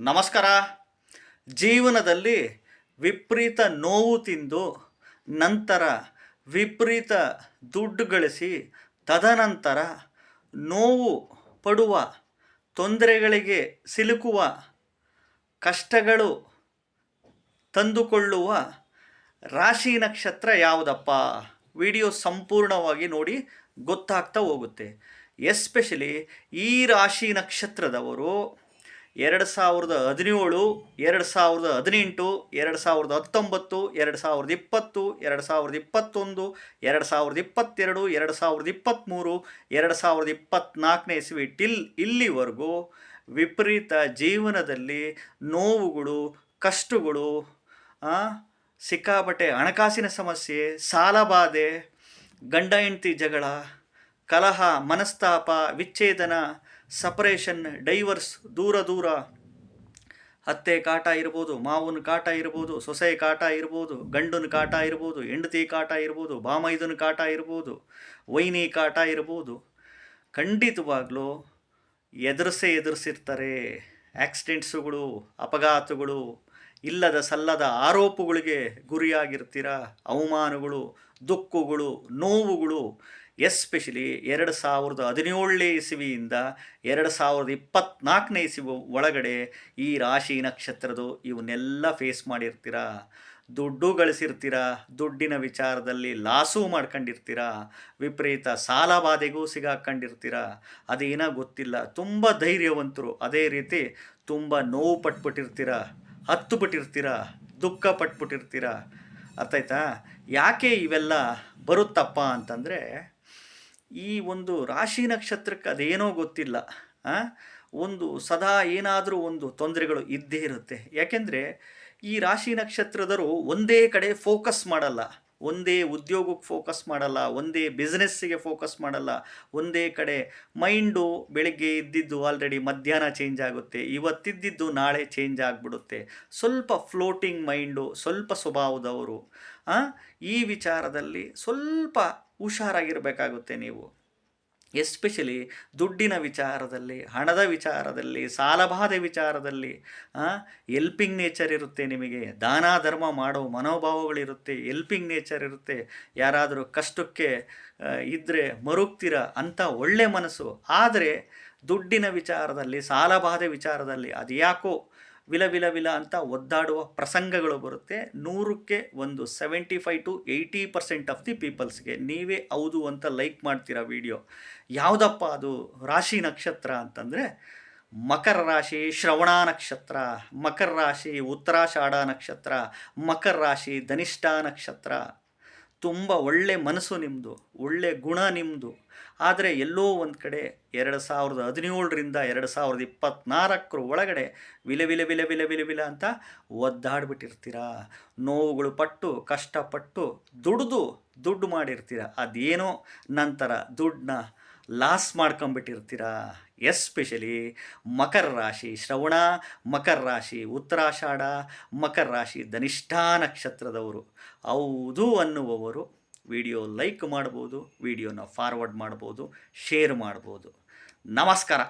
ನಮಸ್ಕಾರ. ಜೀವನದಲ್ಲಿ ವಿಪರೀತ ನೋವು ತಿಂದು, ನಂತರ ವಿಪರೀತ ದುಡ್ಡು ಗಳಿಸಿ, ತದನಂತರ ನೋವು ಪಡುವ, ತೊಂದರೆಗಳಿಗೆ ಸಿಲುಕುವ, ಕಷ್ಟಗಳು ತಂದುಕೊಳ್ಳುವ ರಾಶಿ ನಕ್ಷತ್ರ ಯಾವುದಪ್ಪ? ವಿಡಿಯೋ ಸಂಪೂರ್ಣವಾಗಿ ನೋಡಿ ಗೊತ್ತಾಗ್ತಾ ಹೋಗುತ್ತೆ. ಎಸ್ಪೆಷಲಿ ಈ ರಾಶಿ ನಕ್ಷತ್ರದವರು ಎರಡು ಸಾವಿರದ ಹದಿನೇಳು, ಎರಡು ಸಾವಿರದ ಹದಿನೆಂಟು, ಎರಡು ಸಾವಿರದ ಹತ್ತೊಂಬತ್ತು, ಎರಡು ಸಾವಿರದ ಇಪ್ಪತ್ತು, ಎರಡು ಸಾವಿರದ ಇಪ್ಪತ್ತೊಂದು, ಎರಡು ಸಾವಿರದ ಇಪ್ಪತ್ತೆರಡು, ಎರಡು ಸಾವಿರದ ಇಪ್ಪತ್ತ್ಮೂರು, ಎರಡು ಸಾವಿರದ ಇಪ್ಪತ್ತ್ನಾಲ್ಕನೇ ಇಸ್ವಿ ಟಿಲ್ ಇಲ್ಲಿವರೆಗೂ ವಿಪರೀತ ಜೀವನದಲ್ಲಿ ನೋವುಗಳು, ಕಷ್ಟಗಳು ಸಿಕ್ಕಾಪಟ್ಟೆ ಹಣಕಾಸಿನ ಸಮಸ್ಯೆ ಸಾಲಬಾಧೆ ಗಂಡ ಹೆಂಡತಿ ಜಗಳ, ಕಲಹ, ಮನಸ್ತಾಪ, ವಿಚ್ಛೇದನ ಸಪರೇಷನ್, ಡೈವರ್ಸ್, ದೂರ ದೂರ. ಅತ್ತೆ ಕಾಟ ಇರ್ಬೋದು, ಮಾವನ ಕಾಟ ಇರ್ಬೋದು, ಸೊಸೆ ಕಾಟ ಇರ್ಬೋದು, ಗಂಡನ ಕಾಟ ಇರ್ಬೋದು, ಹೆಂಡತಿ ಕಾಟ ಇರ್ಬೋದು, ಬಾಮೈದನ ಕಾಟ ಇರ್ಬೋದು, ವೈನಿ ಕಾಟ ಇರ್ಬೋದು. ಖಂಡಿತವಾಗ್ಲೂ ಎದುರಿಸೇ ಎದುರಿಸಿರ್ತಾರೆ. ಆಕ್ಸಿಡೆಂಟ್ಸುಗಳು, ಅಪಘಾತಗಳು, ಇಲ್ಲದ ಸಲ್ಲದ ಆರೋಪಗಳಿಗೆ ಗುರಿಯಾಗಿರ್ತೀರ? ಅವಮಾನಗಳು, ದುಃಖಗಳು, ನೋವುಗಳು ಎಸ್ಪೆಷಲಿ ಎರಡು ಸಾವಿರದ ಹದಿನೇಳನೇ ಇಸವಿಯಿಂದ ಎರಡು ಸಾವಿರದ ಇಪ್ಪತ್ತ್ನಾಲ್ಕನೇ ಇಸವಿ ಒಳಗಡೆ ಈ ರಾಶಿ ನಕ್ಷತ್ರದ್ದು ಇವನ್ನೆಲ್ಲ ಫೇಸ್ ಮಾಡಿರ್ತೀರ? ದುಡ್ಡು ಗಳಿಸಿರ್ತೀರ? ದುಡ್ಡಿನ ವಿಚಾರದಲ್ಲಿ ಲಾಸು ಮಾಡ್ಕೊಂಡಿರ್ತೀರ? ವಿಪರೀತ ಸಾಲ ಬಾಧೆಗೂ ಸಿಗಾಕೊಂಡಿರ್ತೀರ? ಅದೇನೋ ಗೊತ್ತಿಲ್ಲ. ತುಂಬ ಧೈರ್ಯವಂತರು ಅದೇ ರೀತಿ ತುಂಬ ನೋವು ಪಟ್ಬಿಟ್ಟಿರ್ತೀರ? ಹತ್ತು ಬಿಟ್ಟಿರ್ತೀರ? ದುಃಖ ಪಟ್ಬಿಟ್ಟಿರ್ತೀರ? ಅರ್ಥ ಆಯ್ತಾ ಯಾಕೆ ಇವೆಲ್ಲ ಬರುತ್ತಪ್ಪ ಅಂತಂದರೆ ಈ ಒಂದು ರಾಶಿ ನಕ್ಷತ್ರಕ್ಕೆ ಅದೇನೋ ಗೊತ್ತಿಲ್ಲ? ಒಂದು ಸದಾ ಏನಾದರೂ ಒಂದು ತೊಂದರೆಗಳು ಇದ್ದೇ ಇರುತ್ತೆ ಯಾಕೆಂದರೆ ಈ ರಾಶಿ ನಕ್ಷತ್ರದರು ಒಂದೇ ಕಡೆ ಫೋಕಸ್ ಮಾಡಲ್ಲ ಒಂದೇ ಉದ್ಯೋಗಕ್ಕೆ ಫೋಕಸ್ ಮಾಡಲ್ಲ, ಒಂದೇ ಬಿಸ್ನೆಸ್ಸಿಗೆ ಫೋಕಸ್ ಮಾಡಲ್ಲ, ಒಂದೇ ಕಡೆ ಮೈಂಡು ಬೆಳಿಗ್ಗೆ ಇದ್ದಿದ್ದು ಆಲ್ರೆಡಿ ಮಧ್ಯಾಹ್ನ ಚೇಂಜ್ ಆಗುತ್ತೆ, ಇವತ್ತಿದ್ದಿದ್ದು ನಾಳೆ ಚೇಂಜ್ ಆಗಿಬಿಡುತ್ತೆ ಸ್ವಲ್ಪ ಫ್ಲೋಟಿಂಗ್ ಮೈಂಡು ಸ್ವಲ್ಪ ಸ್ವಭಾವದವರು? ಈ ವಿಚಾರದಲ್ಲಿ ಸ್ವಲ್ಪ ಹುಷಾರಾಗಿರಬೇಕಾಗುತ್ತೆ ನೀವು ಎಸ್ಪೆಷಲಿ ದುಡ್ಡಿನ ವಿಚಾರದಲ್ಲಿ, ಹಣದ ವಿಚಾರದಲ್ಲಿ, ಸಾಲಬಾಧೆ ವಿಚಾರದಲ್ಲಿ ಎಲ್ಪಿಂಗ್ ನೇಚರ್ ಇರುತ್ತೆ ನಿಮಗೆ. ದಾನ, ಧರ್ಮ ಮಾಡೋ ಮನೋಭಾವಗಳಿರುತ್ತೆ ಎಲ್ಪಿಂಗ್ ನೇಚರ್ ಇರುತ್ತೆ. ಯಾರಾದರೂ ಕಷ್ಟಕ್ಕೆ ಇದ್ದರೆ ಮರುಗ್ತೀರ ಅಂಥ ಒಳ್ಳೆ ಮನಸ್ಸು. ಆದರೆ ದುಡ್ಡಿನ ವಿಚಾರದಲ್ಲಿ, ಸಾಲಬಾಧೆ ವಿಚಾರದಲ್ಲಿ ಅದು ಯಾಕೋ ವಿಲ ವಿಲ ವಿಲ ಅಂತ ಒದ್ದಾಡುವ ಪ್ರಸಂಗಗಳು ಬರುತ್ತೆ. ನೂರಕ್ಕೆ ಒಂದು seventy five to eighty percent of the ಪೀಪಲ್ಸ್ಗೆ ನೀವೇ ಹೌದು ಅಂತ ಲೈಕ್ ಮಾಡ್ತೀರಾ ವಿಡಿಯೋ ಯಾವುದಪ್ಪ ಅದು ರಾಶಿ ನಕ್ಷತ್ರ ಅಂತಂದರೆ, ಮಕರ ರಾಶಿ, ಶ್ರವಣ ನಕ್ಷತ್ರ, ಮಕರ ರಾಶಿ, ಉತ್ತರಾಷಾಢ ನಕ್ಷತ್ರ, ಮಕರ ರಾಶಿ, ಧನಿಷ್ಠ ನಕ್ಷತ್ರ. ತುಂಬ ಒಳ್ಳೆ ಮನಸ್ಸು ನಿಮ್ಮದು ಒಳ್ಳೆ ಗುಣ ನಿಮ್ಮದು ಆದರೆ ಎಲ್ಲೋ ಒಂದು ಕಡೆ ಎರಡು ಸಾವಿರದ ಹದಿನೇಳರಿಂದ ಎರಡು ಸಾವಿರದ ಇಪ್ಪತ್ತ್ನಾಲ್ಕರ ಒಳಗಡೆ ವಿಲೆ ವಿಲೆ ವಿಲೆ ವಿಲೆ ವಿಲೆ ವಿಲೆ ಅಂತ ಒದ್ದಾಡ್ಬಿಟ್ಟಿರ್ತೀರ? ನೋವುಗಳು ಪಟ್ಟು, ಕಷ್ಟಪಟ್ಟು ದುಡ್ದು ದುಡ್ಡು ಮಾಡಿರ್ತೀರ? ಅದೇನೋ ನಂತರ ದುಡ್ಡನ್ನ ಲಾಸ್ ಮಾಡ್ಕೊಂಬಿಟ್ಟಿರ್ತೀರ ಎಸ್ಪೆಷಲಿ ಮಕರ ರಾಶಿ ಶ್ರವಣ, ಮಕರ ರಾಶಿ ಉತ್ತರಾಷಾಢ, ಮಕರ ರಾಶಿ ಧನಿಷ್ಠ ನಕ್ಷತ್ರದವರು. ಹೌದು ಅನ್ನುವವರು ವಿಡಿಯೋ ಲೈಕ್ ಮಾಡ್ಬೋದು ವಿಡಿಯೋನ ಫಾರ್ವರ್ಡ್ ಮಾಡ್ಬೋದು ಶೇರ್ ಮಾಡ್ಬೋದು ನಮಸ್ಕಾರ.